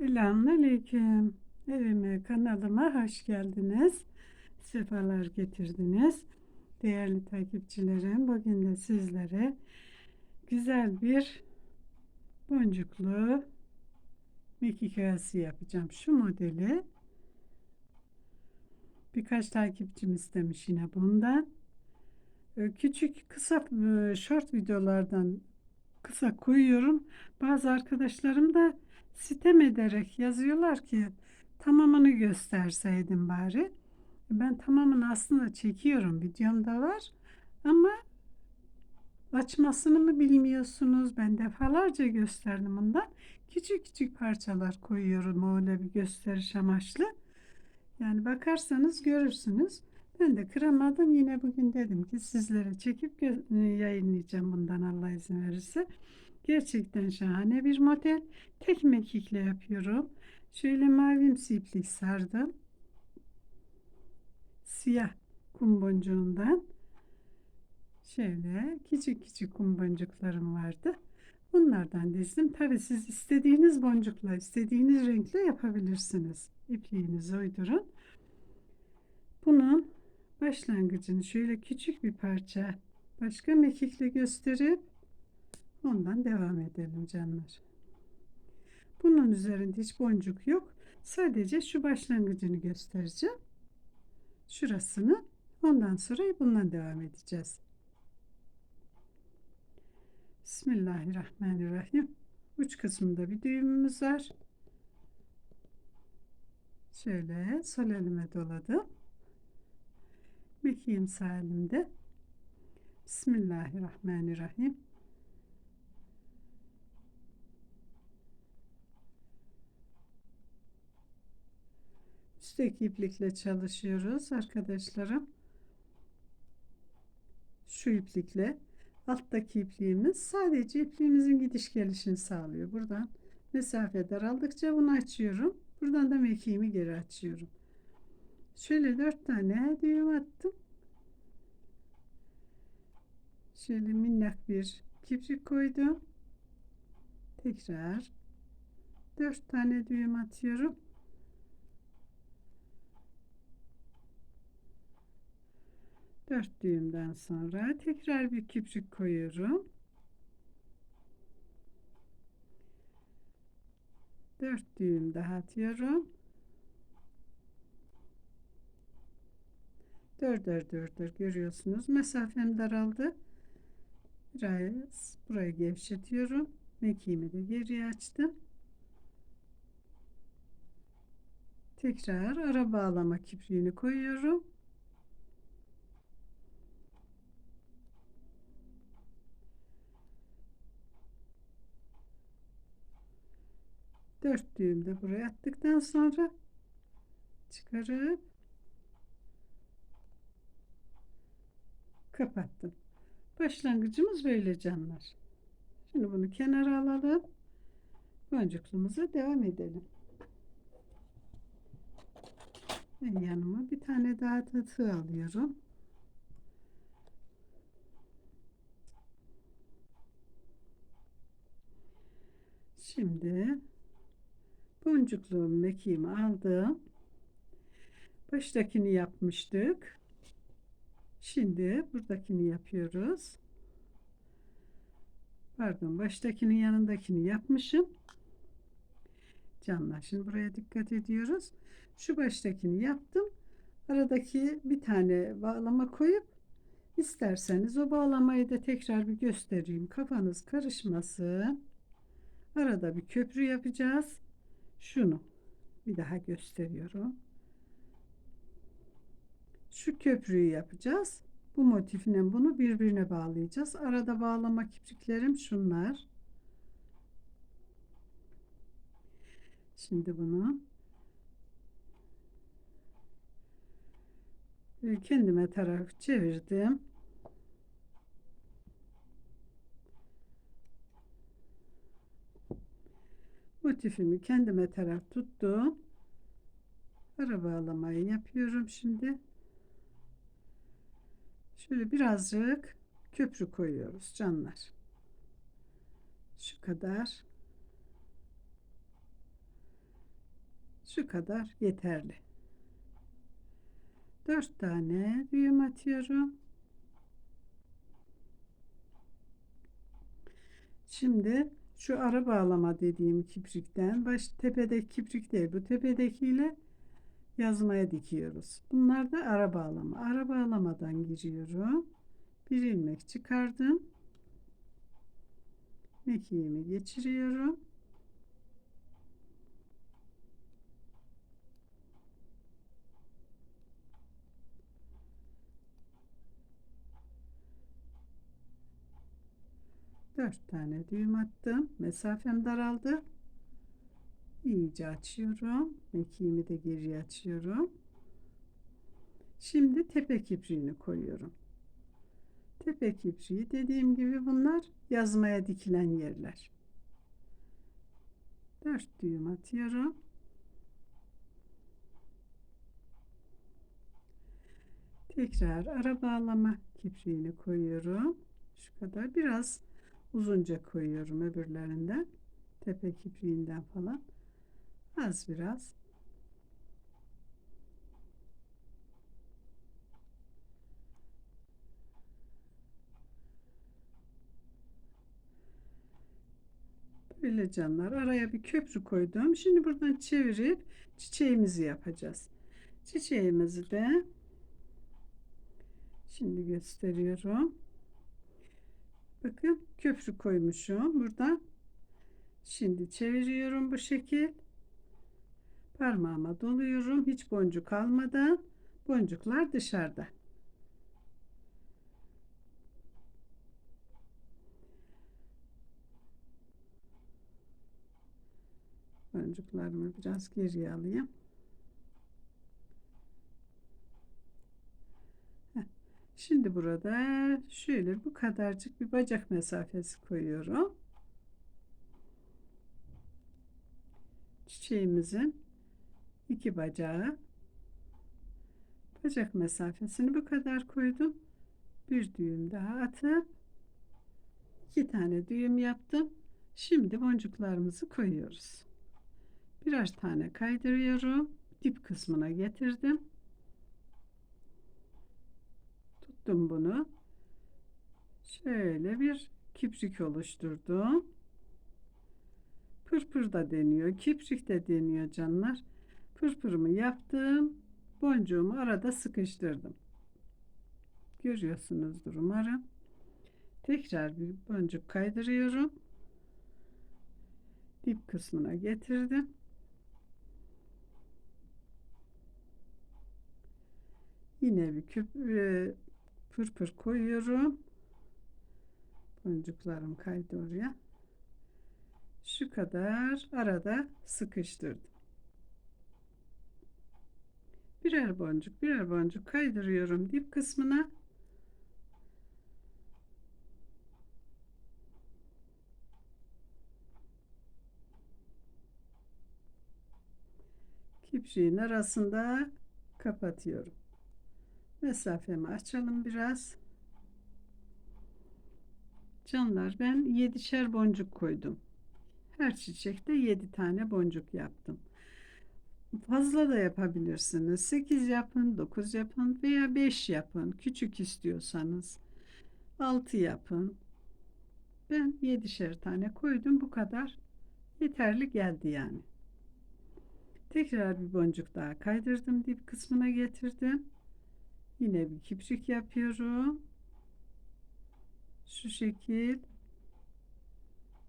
Selamünaleyküm. Evime, kanalıma hoş geldiniz. Sefalar getirdiniz. Değerli takipçilerim, bugün de sizlere güzel bir boncuklu mekik arası yapacağım. Şu modeli birkaç takipçim istemiş yine bundan. Ee, Küçük kısa e, short videolardan kısa koyuyorum. Bazı arkadaşlarım da sitem ederek yazıyorlar ki tamamını gösterseydim bari. Ben tamamını aslında çekiyorum. Videomda var. Ama açmasını mı bilmiyorsunuz? Ben defalarca gösterdim bundan. Küçük küçük parçalar koyuyorum öyle bir gösteriş amaçlı. Yani bakarsanız görürsünüz. Ben de kıramadım. Yine bugün dedim ki sizlere çekip gö- yayınlayacağım bundan Allah izin verirse. Gerçekten şahane bir model. Tek mekikle yapıyorum. Şöyle mavimsi iplik sardım. Siyah kum boncuğundan. Şöyle küçük küçük kum boncuklarım vardı. Bunlardan dizdim. Tabi siz istediğiniz boncukla, istediğiniz renkle yapabilirsiniz. İpliğinizi uydurun. Bunun başlangıcını şöyle küçük bir parça başka mekikle gösterip ondan devam edelim canlar. Bunun üzerinde hiç boncuk yok. Sadece şu başlangıcını göstereceğim. Şurasını. Ondan sonra bundan devam edeceğiz. Bismillahirrahmanirrahim. Uç kısmında bir düğümümüz var. Şöyle sol elime doladım. Mekiğim sağ elimde. Bismillahirrahmanirrahim. Üstteki iplikle çalışıyoruz arkadaşlarım. Şu iplikle alttaki ipliğimiz sadece ipliğimizin gidiş gelişini sağlıyor. Buradan mesafe daraldıkça bunu açıyorum. Buradan da mekiğimi geri açıyorum. Şöyle dört tane düğüm attım. Şöyle minnak bir kiprik koydum. Tekrar dört tane düğüm atıyorum. Dört düğümden sonra tekrar bir küpçük koyuyorum. Dört düğüm daha atıyorum. Dörder dörder görüyorsunuz. Mesafem daraldı. Biraz burayı gevşetiyorum. Mekiğimi de geriye açtım. Tekrar ara bağlama kipriğini koyuyorum. Dört düğüm de buraya attıktan sonra çıkarıp kapattım. Başlangıcımız böyle canlar. Şimdi bunu kenara alalım. Boncukluğumuza devam edelim. Ben yanıma bir tane daha da tığ alıyorum. Şimdi boncukluğum mekiğimi aldım. Baştakini yapmıştık. Şimdi buradakini yapıyoruz. Pardon, baştakinin yanındakini yapmışım. Canlar şimdi buraya dikkat ediyoruz. Şu baştakini yaptım. Aradaki bir tane bağlama koyup isterseniz o bağlamayı da tekrar bir göstereyim. Kafanız karışmasın. Arada bir köprü yapacağız. Şunu bir daha gösteriyorum. Şu köprüyü yapacağız. Bu motifle bunu birbirine bağlayacağız. Arada bağlama kipriklerim şunlar. Şimdi bunu kendime taraf çevirdim. Motifimi kendime taraf tuttum. Ara bağlamayı yapıyorum şimdi. Şöyle birazcık köprü koyuyoruz canlar. Şu kadar. Şu kadar yeterli. 4 tane düğüm atıyorum. Şimdi şu ara bağlama dediğim kiprikten baş tepedeki kiprik değil bu tepedekiyle yazmaya dikiyoruz. Bunlar da ara bağlama. Ara bağlamadan giriyorum. Bir ilmek çıkardım. Mekiğimi geçiriyorum. Dört tane düğüm attım. Mesafem daraldı. İyice açıyorum. Mekiğimi de geri açıyorum. Şimdi tepe kipriğini koyuyorum. Tepe kipriği dediğim gibi bunlar yazmaya dikilen yerler. Dört düğüm atıyorum. Tekrar ara bağlama kipriğini koyuyorum. Şu kadar biraz uzunca koyuyorum öbürlerinden. Tepe kipriğinden falan. Az biraz. Böyle canlar araya bir köprü koydum. Şimdi buradan çevirip çiçeğimizi yapacağız. Çiçeğimizi de şimdi gösteriyorum. Bakın köprü koymuşum burada. Şimdi çeviriyorum bu şekil. Parmağıma doluyorum. Hiç boncuk almadan. Boncuklar dışarıda. Boncuklarımı biraz geriye alayım. Şimdi burada şöyle bu kadarcık bir bacak mesafesi koyuyorum. Çiçeğimizin iki bacağı bacak mesafesini bu kadar koydum. Bir düğüm daha atıp iki tane düğüm yaptım. Şimdi boncuklarımızı koyuyoruz. Birer tane kaydırıyorum. Dip kısmına getirdim. Tuttum bunu. Şöyle bir kiprik oluşturdum. Pırpır da deniyor. Kiprik de deniyor canlar. Pırpırımı yaptım. Boncuğumu arada sıkıştırdım. Görüyorsunuzdur umarım. Tekrar bir boncuk kaydırıyorum. Dip kısmına getirdim. Yine bir küp pırpır koyuyorum. Boncuklarım kaydı oraya. Şu kadar arada sıkıştırdım. Birer boncuk birer boncuk kaydırıyorum dip kısmına. Kipriğin arasında kapatıyorum. Mesafemi açalım biraz. Canlar ben yedişer boncuk koydum. Her çiçekte 7 tane boncuk yaptım. Fazla da yapabilirsiniz. 8 yapın, 9 yapın veya 5 yapın. Küçük istiyorsanız 6 yapın. Ben 7'şer tane koydum. Bu kadar yeterli geldi yani. Tekrar bir boncuk daha kaydırdım. Dip kısmına getirdim. Yine bir kiprik yapıyorum. Şu şekil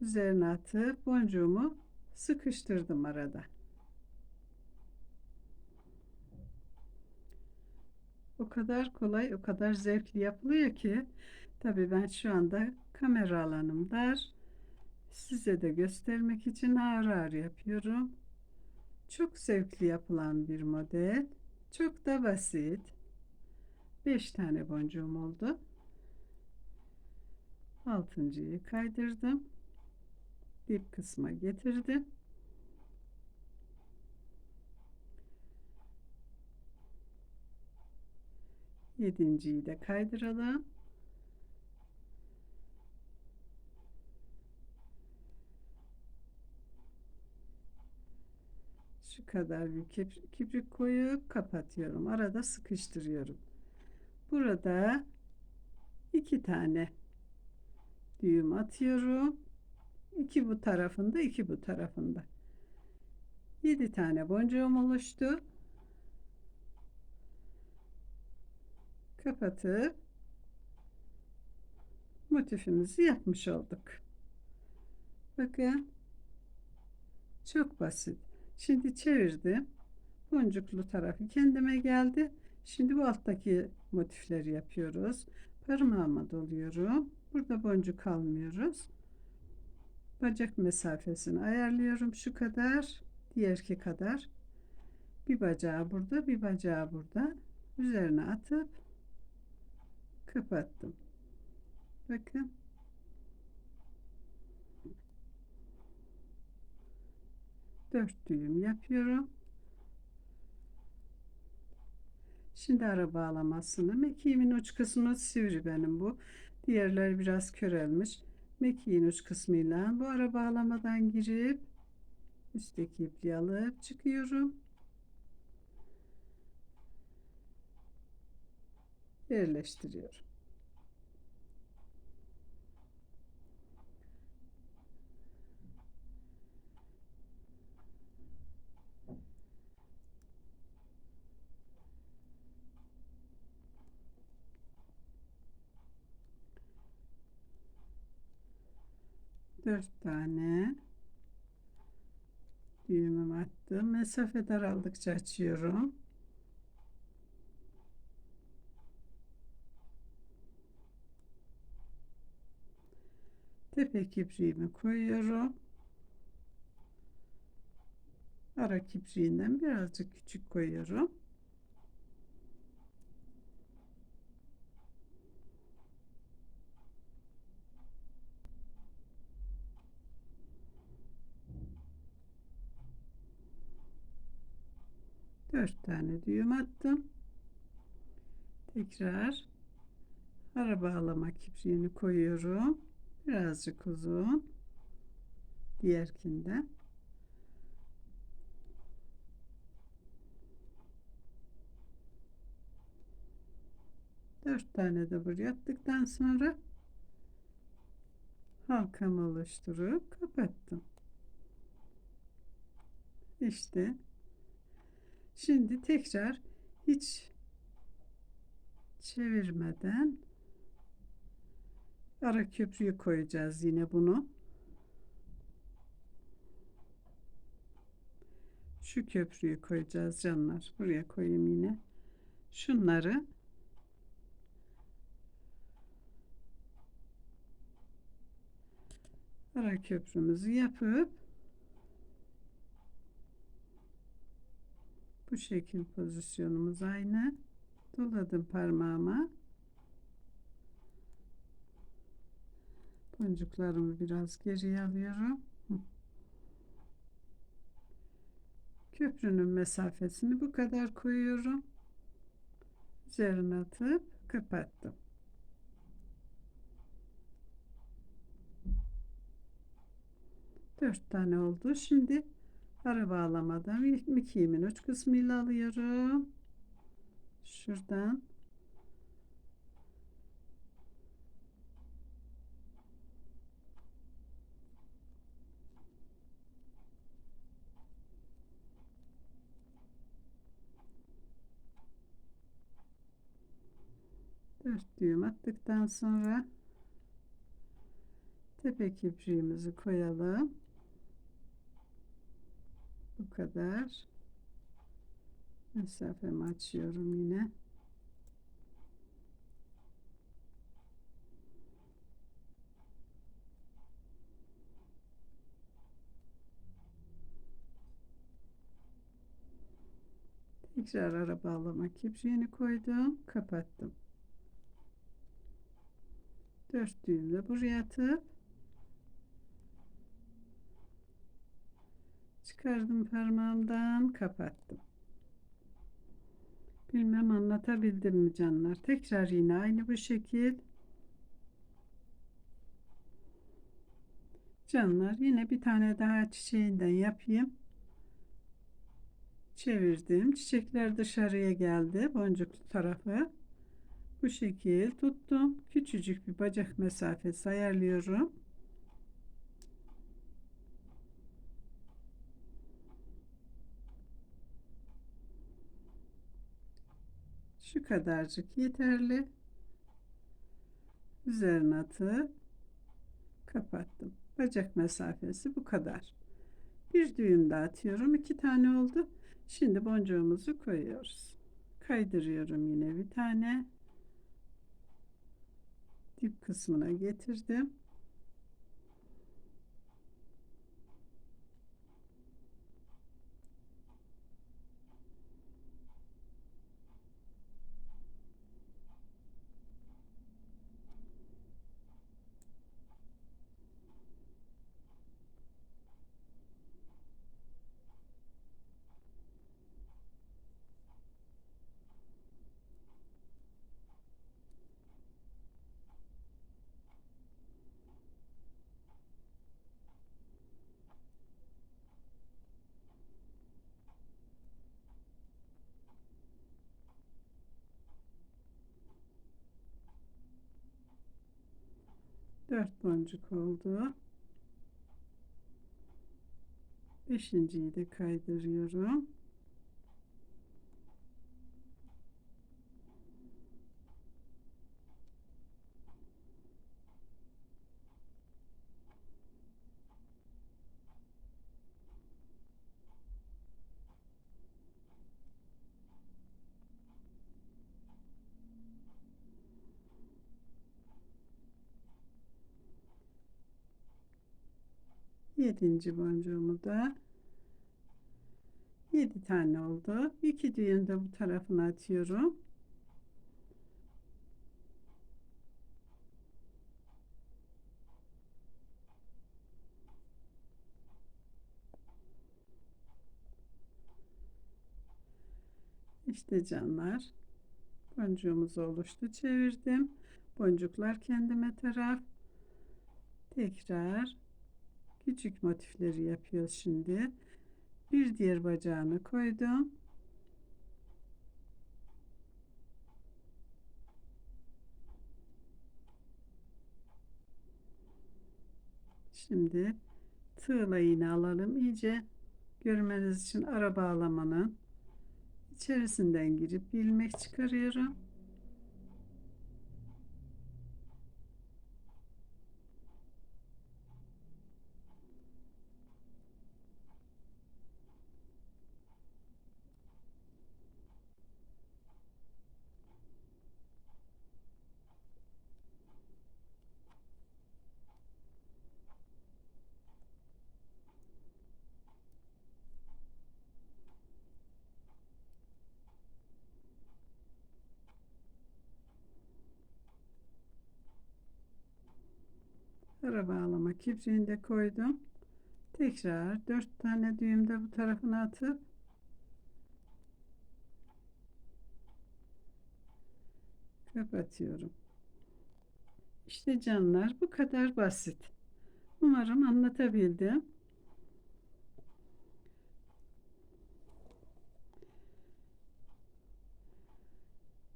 üzerine atıp boncuğumu sıkıştırdım arada. O kadar kolay, o kadar zevkli yapılıyor ki tabii ben şu anda kamera alanım dar. Size de göstermek için ağır ağır yapıyorum. Çok zevkli yapılan bir model. Çok da basit. 5 tane boncuğum oldu. Altıncıyı kaydırdım. Dip kısma getirdim. Yedinciyi de kaydıralım. Şu kadar bir kib- kibrit koyup kapatıyorum. Arada sıkıştırıyorum. Burada iki tane düğüm atıyorum. İki bu tarafında, iki bu tarafında. Yedi tane boncuğum oluştu. Kapatıp motifimizi yapmış olduk. Bakın. Çok basit. Şimdi çevirdim. Boncuklu tarafı kendime geldi. Şimdi bu alttaki motifleri yapıyoruz. Parmağıma doluyorum. Burada boncuk almıyoruz. Bacak mesafesini ayarlıyorum şu kadar. Diğerki kadar. Bir bacağı burada, bir bacağı burada. Üzerine atıp kapattım. Bakın. Dört düğüm yapıyorum. Şimdi ara bağlamasını. Mekiğimin uç kısmı sivri benim bu. Diğerleri biraz körelmiş. Mekiğin uç kısmıyla bu ara bağlamadan girip üstteki ipliği alıp çıkıyorum. Yerleştiriyorum. Dört tane düğümüm attım. Mesafe daraldıkça açıyorum. Tepe kipriğimi koyuyorum. Ara kipriğinden birazcık küçük koyuyorum. Dört tane düğüm attım. Tekrar ara bağlama kipriğini koyuyorum. Birazcık uzun. Diğerkinden. Dört tane de buraya yaptıktan sonra halkamı oluşturup kapattım. İşte şimdi tekrar hiç çevirmeden ara köprüyü koyacağız yine bunu. Şu köprüyü koyacağız canlar. Buraya koyayım yine. Şunları ara köprümüzü yapıp bu şekil pozisyonumuz aynı. Doladım parmağıma. Boncuklarımı biraz geriye alıyorum. Köprünün mesafesini bu kadar koyuyorum. Üzerine atıp kapattım. Dört tane oldu. Şimdi ara bağlamadan mikiğimin uç kısmıyla alıyorum. Şuradan Dört düğüm attıktan sonra tepe kipriğimizi koyalım. Bu kadar. Mesafemi açıyorum yine. Tekrar ara bağlama kipriğini koydum. Kapattım. Dört düğümle buraya atıp çıkardım parmağımdan kapattım. Bilmem anlatabildim mi canlar. Tekrar yine aynı bu şekil. Canlar yine bir tane daha çiçeğinden yapayım. çevirdim. Çiçekler dışarıya geldi. Boncuklu tarafı. Bu şekil tuttum. Küçücük bir bacak mesafesi ayarlıyorum. Şu kadarcık yeterli. Üzerine atıp kapattım. Bacak mesafesi bu kadar. Bir düğüm daha atıyorum. iki tane oldu. Şimdi boncuğumuzu koyuyoruz. Kaydırıyorum yine bir tane. Dip kısmına getirdim. Dört boncuk oldu. Beşinciyi de kaydırıyorum. Yedinci boncuğumu da yedi tane oldu. İki düğüm de bu tarafına atıyorum. İşte canlar boncuğumuz oluştu çevirdim boncuklar kendime taraf tekrar küçük motifleri yapıyoruz şimdi. Bir diğer bacağını koydum. Şimdi tığla iğne alalım. İyice görmeniz için ara bağlamanın içerisinden girip ilmek çıkarıyorum ara bağlama kipriğini de koydum. Tekrar dört tane düğüm de bu tarafına atıp kapatıyorum. İşte canlar bu kadar basit. Umarım anlatabildim.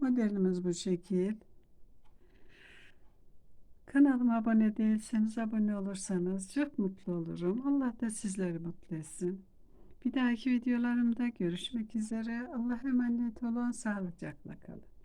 Modelimiz bu şekil Kanalıma abone değilseniz abone olursanız çok mutlu olurum. Allah da sizleri mutlu etsin. Bir dahaki videolarımda görüşmek üzere. Allah'a emanet olun. Sağlıcakla kalın.